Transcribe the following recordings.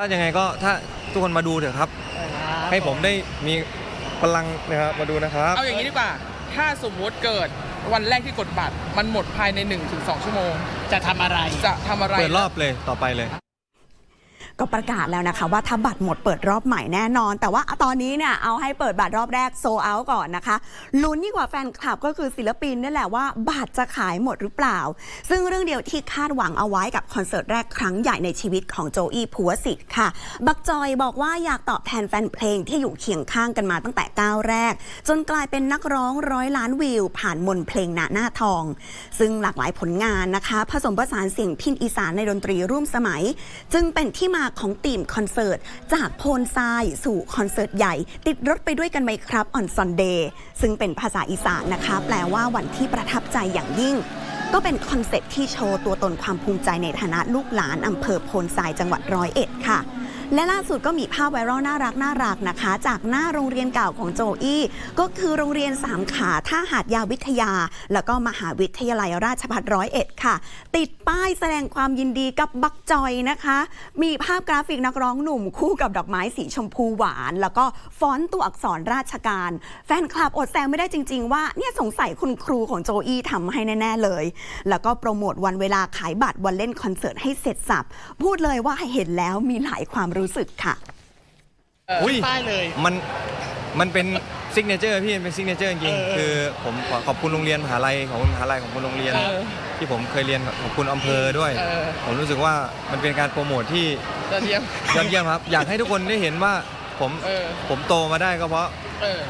ว่ายังไงก็ถ้าทุกคนมาดูเถอะครับ ให้ผมได้มีพลังนะครับมาดูนะครับ เอาอย่างนี้ดีกว่า ถ้าสมมุติเกิดวันแรกที่กดบัตร มันหมดภายใน 1-2 ชั่วโมง จะทำอะไร จะทำอะไร เปิดรอบเลยต่อไปเลย ก็ประกาศแล้วนะคะ ว่าถ้าบัตรหมดเปิดรอบใหม่แน่นอน แต่ว่าตอนนี้เนี่ยเอาให้เปิดบัตรรอบแรกโซเอาก่อนนะคะลุ้นยิ่งกว่าแฟนคลับก็คือศิลปินนี่แหละว่าบัตรจะขายหมดหรือเปล่า ซึ่งเรื่องเดียวที่คาดหวังเอาไว้กับคอนเสิร์ตแรกครั้งใหญ่ในชีวิตของโจอี้ผัวสิทธิ์ค่ะ บักจอยบอกว่าอยากตอบแทนแฟนเพลงที่อยู่เคียงข้างกันมาตั้งแต่ก้าวแรก จนกลายเป็นนักร้องร้อยล้านวิว ผ่านมนเพลงหน้าหน้าทอง ซึ่งหลากหลายผลงานนะคะ ผสมผสานเสียงพินอีสานในดนตรีร่วมสมัย จึงเป็นที่มาของตีมคอนเสิร์ต จากโพนทรายสู่คอนเสิร์ตใหญ่ ติดรถไปด้วยกันไหมครับออนซอนเดย์ซึ่งเป็นภาษาอีสานนะคะ แปลว่าวันที่ประทับใจอย่างยิ่ง ก็เป็นคอนเซ็ปที่โชว์ตัวตนความภูมิใจในฐานะลูกหลานอำเภอโพนทรายจังหวัดร้อยเอ็ดค่ะ และล่าสุดก็มีภาพไวรัลน่ารักน่ารักนะคะ จากหน้าโรงเรียนเก่าของโจอี้ก็คือโรงเรียนสามขาท่าหาดยาวิทยา แล้วก็มหาวิทยาลัยราชภัฏร้อยเอ็ดค่ะ ติดป้ายแสดงความยินดีกับบักจอยนะคะ มีภาพกราฟิกนักร้องหนุ่มคู่กับดอกไม้สีชมพูหวาน แล้วก็ฟอนต์ตัวอักษรราชการ แฟนคลับอดแซวไม่ได้จริง ๆ ว่าเนี่ยสงสัยคุณครูของโจอี้ทำให้แน่ๆเลย แล้วก็โปรโมทวันเวลาขายบัตรวันเล่นคอนเสิร์ตให้เสร็จสับพูดเลยว่าเห็นแล้วมีหลายความรู้สึกค่ะ เอออุ้ยป้ายเลย มันมันเป็นซิกเนเจอร์พี่มันเป็นซิกเนเจอร์จริงเออๆคือผมขอขอบคุณโรงเรียนมหาลัยของคุณมหาลัยของคุณโรงเรียน เออที่ผมเคยเรียนขอบคุณอำเภอด้วย เออ ผมรู้สึกว่ามันเป็นการโปรโมทที่ยอดเยี่ยม ยอดเยี่ยมครับ อยากให้ทุกคนได้เห็นว่าผมเออ ผมโตมาได้ก็เพราะเออ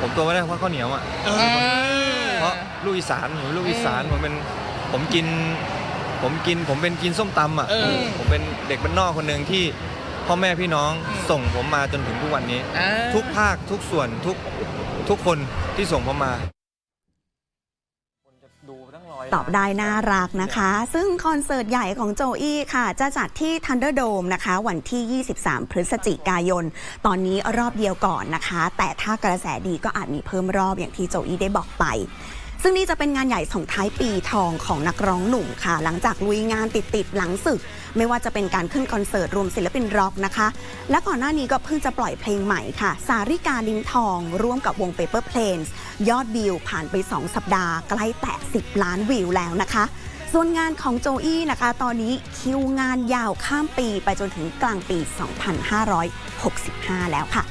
ผมโตมาได้เพราะข้าวเหนียวอะเอเอออเพราะลูกอีสานผมเป็นลูกอีสานอืมผมเป็นผมกิน ผมกินผมเป็นกินส้มตำอะเออ ผมเป็นเด็กบ้านนอกคนหนึ่งที่ พ่อแม่พี่น้องอืมส่งผมมาจนถึงทุกวันนี้ อ่าทุกภาคทุกส่วนทุกทุกคนที่ส่งผมมา ตอบได้น่ารักนะคะ ซึ่งคอนเสิร์ตใหญ่ของโจอี้ค่ะ จะจัดที่ Thunderdome นะคะ วันที่ 23 พฤศจิกายน ตอนนี้รอบเดียวก่อนนะคะ แต่ถ้ากระแสดีก็อาจมีเพิ่มรอบอย่างที่โจอี้ได้บอกไป ซึ่งนี่จะเป็นงานใหญ่ส่งท้ายปีทองของนักร้องหนุ่มค่ะ หลังจากลุยงานติดๆหลังศึก ไม่ว่าจะเป็นการขึ้นคอนเสิร์ตรวมศิลปินร็อกนะคะ และก่อนหน้านี้ก็เพิ่งจะปล่อยเพลงใหม่ค่ะ สาริกาลิ้นทอง ร่วมกับวง Paper Planes ยอดวิวผ่านไป 2 สัปดาห์ใกล้แตะ 10 ล้านวิวแล้วนะคะส่วนงานของโจอี้นะคะ ตอนนี้คิวงานยาวข้ามปีไปจนถึงกลางปี 2565 แล้วค่ะ